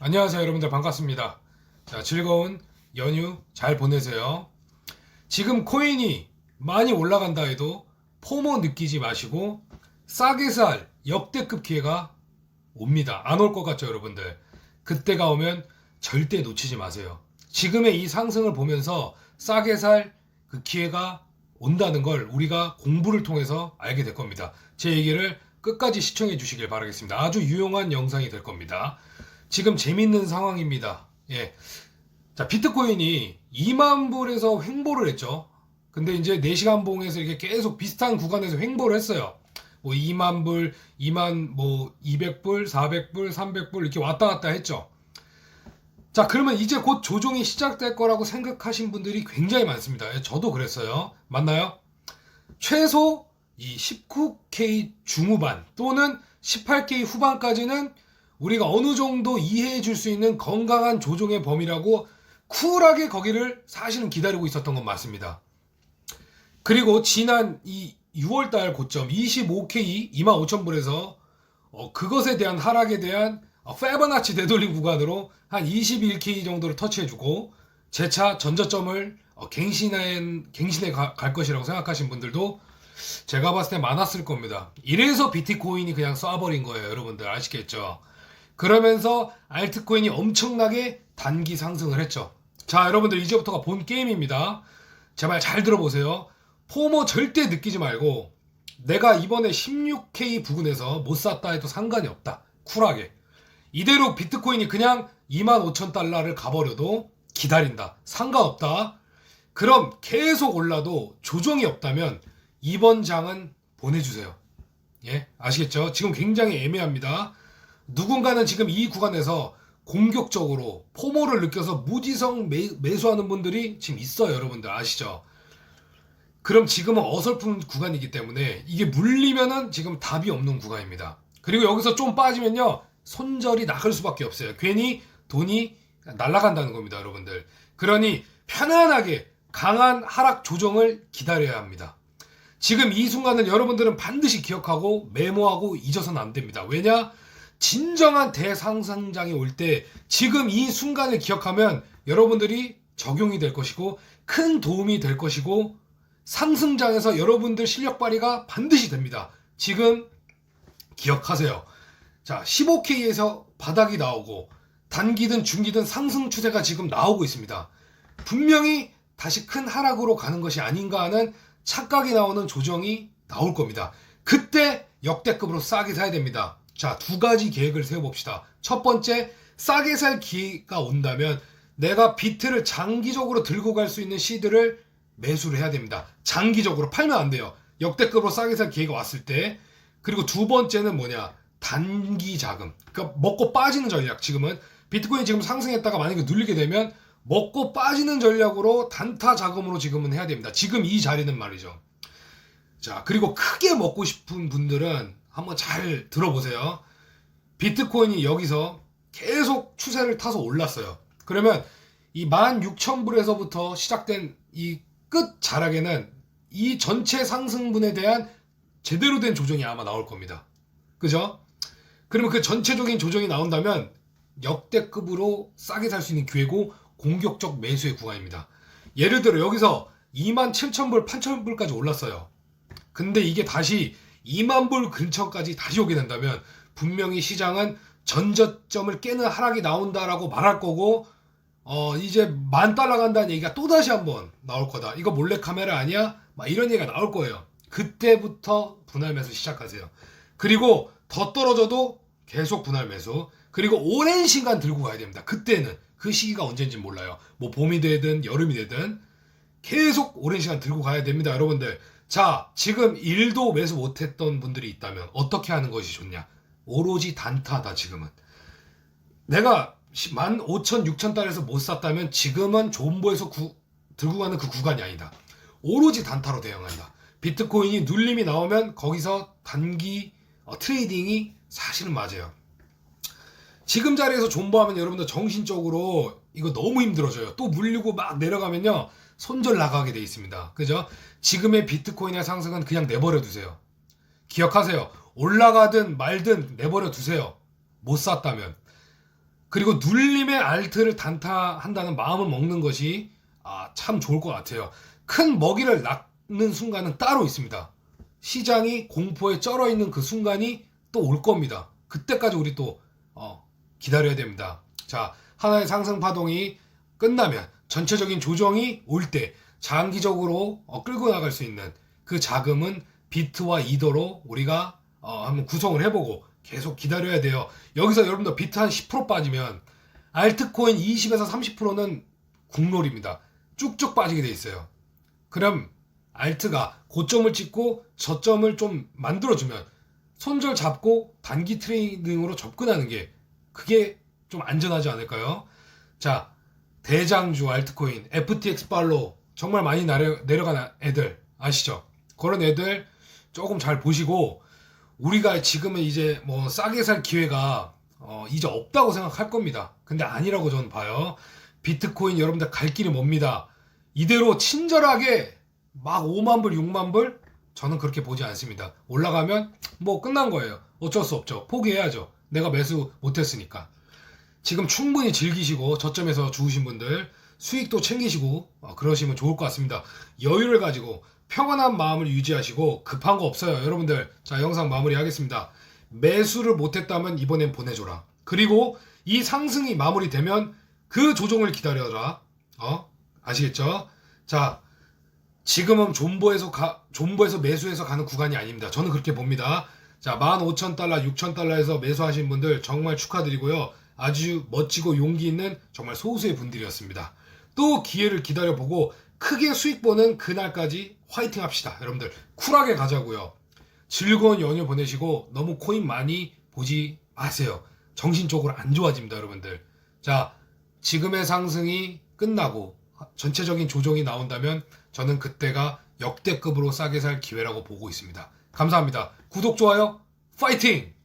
안녕하세요 여러분들 반갑습니다. 자, 즐거운 연휴 잘 보내세요. 지금 코인이 많이 올라간다 해도 포모 느끼지 마시고 싸게 살 역대급 기회가 옵니다. 안 올 것 같죠 여러분들? 그때가 오면 절대 놓치지 마세요. 지금의 이 상승을 보면서 싸게 살 그 기회가 온다는 걸 우리가 공부를 통해서 알게 될 겁니다. 제 얘기를 끝까지 시청해 주시길 바라겠습니다. 아주 유용한 영상이 될 겁니다. 지금 재밌는 상황입니다. 예. 자, 비트코인이 2만 불에서 횡보를 했죠. 근데 이제 4시간 봉에서 이렇게 계속 비슷한 구간에서 횡보를 했어요. 뭐 2만 불, 2만 뭐 200불, 400불, 300불 이렇게 왔다 갔다 했죠. 자, 그러면 이제 곧 조종이 시작될 거라고 생각하신 분들이 굉장히 많습니다. 예, 저도 그랬어요. 맞나요? 최소 이 19K 중후반 또는 18K 후반까지는 우리가 어느 정도 이해해 줄 수 있는 건강한 조종의 범위라고 쿨하게 거기를 사실은 기다리고 있었던 건 맞습니다. 그리고 지난 이 6월달 고점 25K 25,000불에서 어, 그것에 대한 하락에 대한 어, 페버나치 되돌림 구간으로 한 21K 정도를 터치해주고 재차 전저점을 어, 갱신해, 갱신해 가- 갈 것이라고 생각하신 분들도 제가 봤을 때 많았을 겁니다. 이래서 비트코인이 그냥 쏴버린 거예요, 여러분들 아시겠죠? 그러면서 알트코인이 엄청나게 단기 상승을 했죠. 자, 여러분들 이제부터가 본 게임입니다. 제발 잘 들어보세요. 포모 절대 느끼지 말고 내가 이번에 16K 부근에서 못 샀다 해도 상관이 없다. 쿨하게. 이대로 비트코인이 그냥 25,000달러를 가버려도 기다린다. 상관없다. 그럼 계속 올라도 조정이 없다면 이번 장은 보내주세요. 예, 아시겠죠? 지금 굉장히 애매합니다. 누군가는 지금 이 구간에서 공격적으로 포모를 느껴서 무지성 매, 매수하는 분들이 지금 있어요, 여러분들 아시죠? 그럼 지금은 어설픈 구간이기 때문에 이게 물리면은 지금 답이 없는 구간입니다. 그리고 여기서 좀 빠지면요, 손절이 나갈 수밖에 없어요. 괜히 돈이 날아간다는 겁니다, 여러분들. 그러니 편안하게 강한 하락 조정을 기다려야 합니다. 지금 이 순간을 여러분들은 반드시 기억하고 메모하고 잊어서는 안 됩니다. 왜냐? 진정한 대상승장이 올 때 지금 이 순간을 기억하면 여러분들이 적용이 될 것이고 큰 도움이 될 것이고 상승장에서 여러분들 실력 발휘가 반드시 됩니다. 지금 기억하세요. 자, 15K에서 바닥이 나오고 단기든 중기든 상승 추세가 지금 나오고 있습니다. 분명히 다시 큰 하락으로 가는 것이 아닌가 하는 착각이 나오는 조정이 나올 겁니다. 그때 역대급으로 싸게 사야 됩니다. 자, 두 가지 계획을 세워봅시다. 첫 번째, 싸게 살 기회가 온다면 내가 비트를 장기적으로 들고 갈 수 있는 시드를 매수를 해야 됩니다. 장기적으로 팔면 안 돼요. 역대급으로 싸게 살 기회가 왔을 때. 그리고 두 번째는 뭐냐? 단기 자금. 그러니까 먹고 빠지는 전략. 지금은 비트코인 지금 상승했다가 만약에 눌리게 되면 먹고 빠지는 전략으로 단타 자금으로 지금은 해야 됩니다. 지금 이 자리는 말이죠. 자, 그리고 크게 먹고 싶은 분들은 한번 잘 들어보세요. 비트코인이 여기서 계속 추세를 타서 올랐어요. 그러면 이 16,000불에서부터 시작된 이 끝 자락에는 이 전체 상승분에 대한 제대로 된 조정이 아마 나올 겁니다. 그죠? 그러면 그 전체적인 조정이 나온다면 역대급으로 싸게 살 수 있는 기회고 공격적 매수의 구간입니다. 예를 들어 여기서 27,000불, 8,000불까지 올랐어요. 근데 이게 다시 2만 불 근처까지 다시 오게 된다면 분명히 시장은 전저점을 깨는 하락이 나온다라고 말할 거고 어 이제 만 달러 간다는 얘기가 또 다시 한번 나올 거다. 이거 몰래 카메라 아니야? 막 이런 얘기가 나올 거예요. 그때부터 분할 매수 시작하세요. 그리고 더 떨어져도 계속 분할 매수. 그리고 오랜 시간 들고 가야 됩니다. 그때는 그 시기가 언제인지 몰라요. 뭐 봄이 되든 여름이 되든 계속 오랜 시간 들고 가야 됩니다, 여러분들. 자, 지금 일도 매수 못했던 분들이 있다면 어떻게 하는 것이 좋냐? 오로지 단타다, 지금은. 내가 15,000, 6,000달러에서 못 샀다면 지금은 존버에서 구- 들고 가는 그 구간이 아니다. 오로지 단타로 대응한다. 비트코인이 눌림이 나오면 거기서 단기 어, 트레이딩이 사실은 맞아요. 지금 자리에서 존버하면 여러분들 정신적으로 이거 너무 힘들어져요. 또 물리고 막 내려가면요. 손절 나가게 돼 있습니다. 그죠? 지금의 비트코인의 상승은 그냥 내버려 두세요. 기억하세요. 올라가든 말든 내버려 두세요. 못 샀다면. 그리고 눌림의 알트를 단타한다는 마음을 먹는 것이 아, 참 좋을 것 같아요. 큰 먹이를 낳는 순간은 따로 있습니다. 시장이 공포에 쩔어 있는 그 순간이 또 올 겁니다. 그때까지 우리 또 어, 기다려야 됩니다. 자, 하나의 상승 파동이 끝나면 전체적인 조정이 올 때 장기적으로 어, 끌고 나갈 수 있는 그 자금은 비트와 이더로 우리가 어, 한번 구성을 해보고 계속 기다려야 돼요. 여기서 여러분들 비트 한 10% 빠지면 알트코인 20에서 30%는 국룰입니다. 쭉쭉 빠지게 돼 있어요. 그럼 알트가 고점을 찍고 저점을 좀 만들어주면 손절 잡고 단기 트레이딩으로 접근하는 게 그게 좀 안전하지 않을까요? 자, 대장주 알트코인, FTX 발로 정말 많이 내려, 내려간 애들 아시죠? 그런 애들 조금 잘 보시고 우리가 지금은 이제 뭐 싸게 살 기회가 어, 이제 없다고 생각할 겁니다. 근데 아니라고 저는 봐요. 비트코인 여러분들 갈 길이 멉니다. 이대로 친절하게 막 5만 불, 6만 불 저는 그렇게 보지 않습니다. 올라가면 뭐 끝난 거예요. 어쩔 수 없죠. 포기해야죠. 내가 매수 못했으니까. 지금 충분히 즐기시고 저점에서 주우신 분들 수익도 챙기시고 어, 그러시면 좋을 것 같습니다. 여유를 가지고 평안한 마음을 유지하시고 급한 거 없어요. 여러분들 자 영상 마무리하겠습니다. 매수를 못했다면 이번엔 보내줘라. 그리고 이 상승이 마무리되면 그 조정을 기다려라. 어 아시겠죠? 자 지금은 존버에서 가, 존버에서 매수해서 가는 구간이 아닙니다. 저는 그렇게 봅니다. 자, 15,000달러, 6,000달러에서 매수하신 분들 정말 축하드리고요. 아주 멋지고 용기 있는 정말 소수의 분들이었습니다. 또 기회를 기다려보고 크게 수익 보는 그날까지 화이팅 합시다. 여러분들 쿨하게 가자고요. 즐거운 연휴 보내시고 너무 코인 많이 보지 마세요. 정신적으로 안 좋아집니다, 여러분들. 자, 지금의 상승이 끝나고 전체적인 조정이 나온다면 저는 그때가 역대급으로 싸게 살 기회라고 보고 있습니다. 감사합니다. 구독, 좋아요, 파이팅!